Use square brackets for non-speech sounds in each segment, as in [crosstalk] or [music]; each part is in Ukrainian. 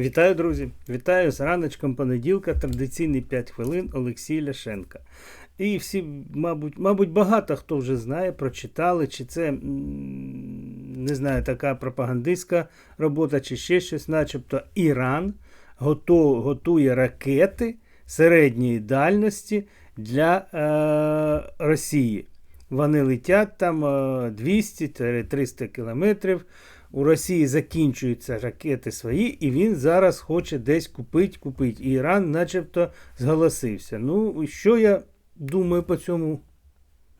Вітаю, друзі! Вітаю з раночком понеділка, традиційний 5 хвилин Олексій Ляшенка. І всі, мабуть, мабуть, багато хто вже знає, прочитали, чи це не знаю, така пропагандистська робота, чи ще щось, начебто Іран готує ракети середньої дальності для е, Росії. Вони летять там е, 200-300 кілометрів. У Росії закінчуються ракети свої, і він зараз хоче десь купити, купити. І Іран начебто зголосився. Ну, що я думаю по цьому?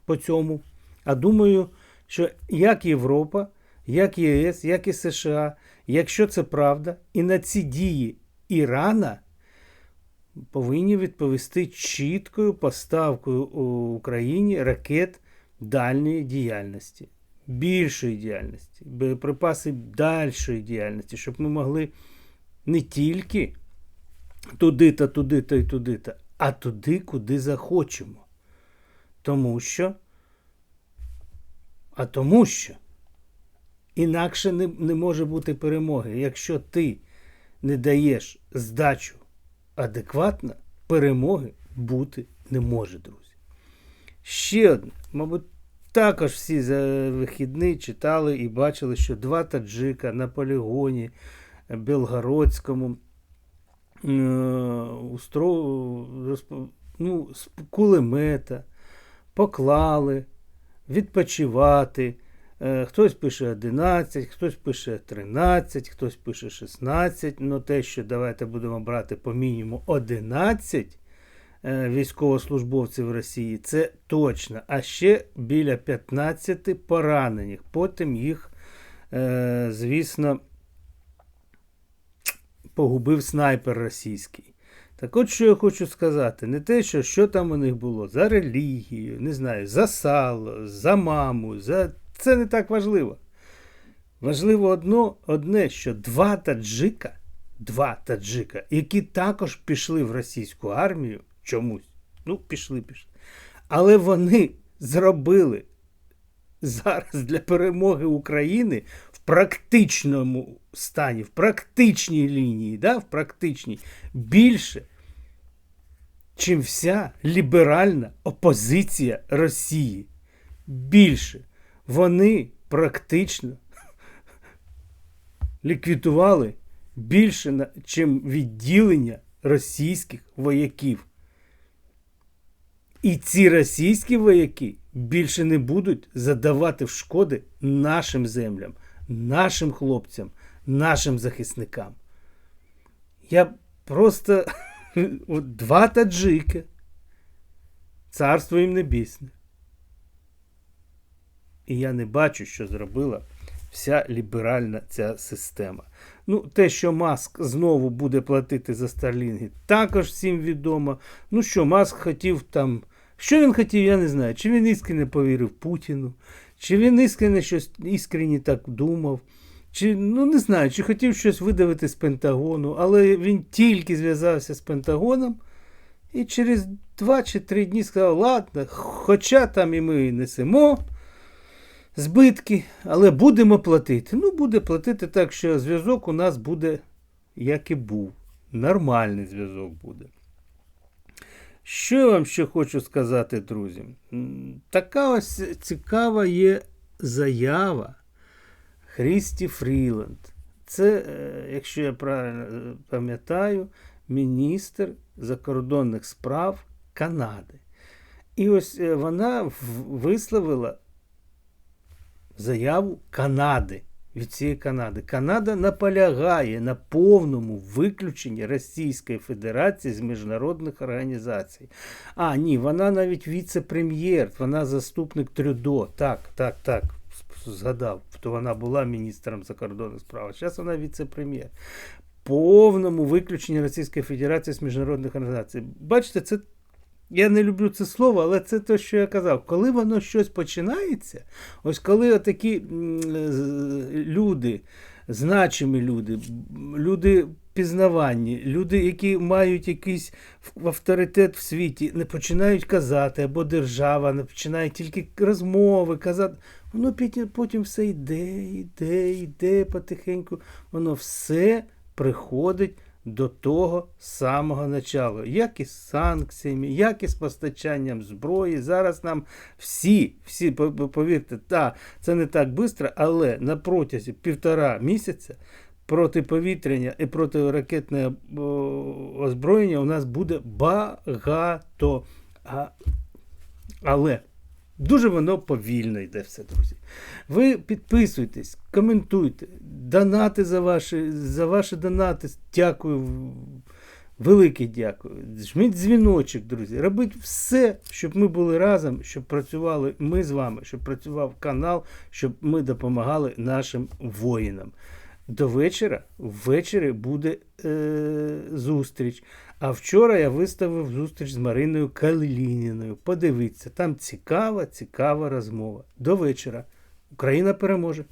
По цьому? А думаю, що як Європа, як ЄС, як і США, якщо це правда, і на ці дії Ірана повинні відповісти чіткою поставкою у Україні ракет дальньої діяльності, більшої діяльності, боєприпаси дальшої діяльності, щоб ми могли не тільки туди-то, туди-то і туди-то, а туди, куди захочемо. Тому що, а тому що інакше не, не може бути перемоги. Якщо ти не даєш здачу адекватно, перемоги бути не може, друзі. Ще одне, мабуть, також всі за вихідні читали і бачили, що два таджика на полігоні Белгородському е, ну, з кулемета поклали відпочивати. Е, Хтось пише 11, хтось пише 13, хтось пише 16. Ну те, що давайте будемо брати по мінімуму 11 е, військовослужбовців Росії, це точно. А ще біля 15 поранених. Потім їх, е, звісно, погубив снайпер російський. Так от що я хочу сказати, не те, що, що там у них було за релігію, не знаю, за сало, за маму, за... це не так важливо. Важливо одно, одне, що два таджика, два таджика, які також пішли в російську армію чомусь, ну, пішли, пішли. Але вони зробили зараз для перемоги України в практичному стані, в практичній лінії, да, в практичній, більше, чим вся ліберальна опозиція Росії. Більше. Вони практично ліквідували більше, чим відділення російських вояків. І ці російські вояки більше не будуть задавати шкоди нашим землям, нашим хлопцям, нашим захисникам. Я просто [laughs] два таджики. Царство їм небесне. І я не бачу, що зробила вся ліберальна ця система. Ну, те, що Маск знову буде платити за Старлінги, також всім відомо. Ну що, Маск хотів там. Що він хотів, я не знаю. Чи він іскренне повірив Путіну, чи він іскренне щось іскренні так думав. Чи, ну не знаю, чи хотів щось видавити з Пентагону, але він тільки зв'язався з Пентагоном і через 2 чи 3 дні сказав, ладно, хоча там і ми несемо збитки, але будемо платити. Ну, буде платити так, що зв'язок у нас буде, як і був. Нормальний зв'язок буде. Що я вам ще хочу сказати, друзі? Така ось цікава є заява Хрісті Фріланд. Це, е, якщо я правильно е, пам'ятаю, міністр закордонних справ Канади. І ось е, вона висловила заяву Канади від цієї Канади. Канада наполягає на повному виключенні Російської Федерації з міжнародних організацій. А, ні, вона навіть віце-прем'єр, вона заступник Трюдо. Так, так, так. Згадав, то вона була міністром закордонних справ. а Зараз вона віце-прем'єр. Повному виключенні Російської Федерації з міжнародних організацій. Бачите, це я не люблю це слово, але це те, що я казав. Коли воно щось починається, ось коли з- люди, значимі люди, люди пізнаванні, люди, які мають якийсь авторитет в світі, не починають казати, або держава не починає тільки розмови казати, воно потім все йде, йде, йде потихеньку, воно все приходить до того самого начала, як і з санкціями, як і з постачанням зброї. Зараз нам всі, всі по- по- повірте, та, це не так швидко, але на протязі півтора місяця протиповітряне і протиракетне озброєння у нас буде багато. А, але дуже воно повільно йде все, друзі. Ви підписуйтесь, коментуйте, донати за ваші, за ваші донати. Дякую. Велике дякую. Жміть дзвіночок, друзі. Робіть все, щоб ми були разом, щоб працювали ми з вами, щоб працював канал, щоб ми допомагали нашим воїнам. До вечора, ввечері буде е, зустріч. А вчора я виставив зустріч з Мариною Калініною. Подивіться, там цікава, цікава розмова. До вечора. Україна переможе.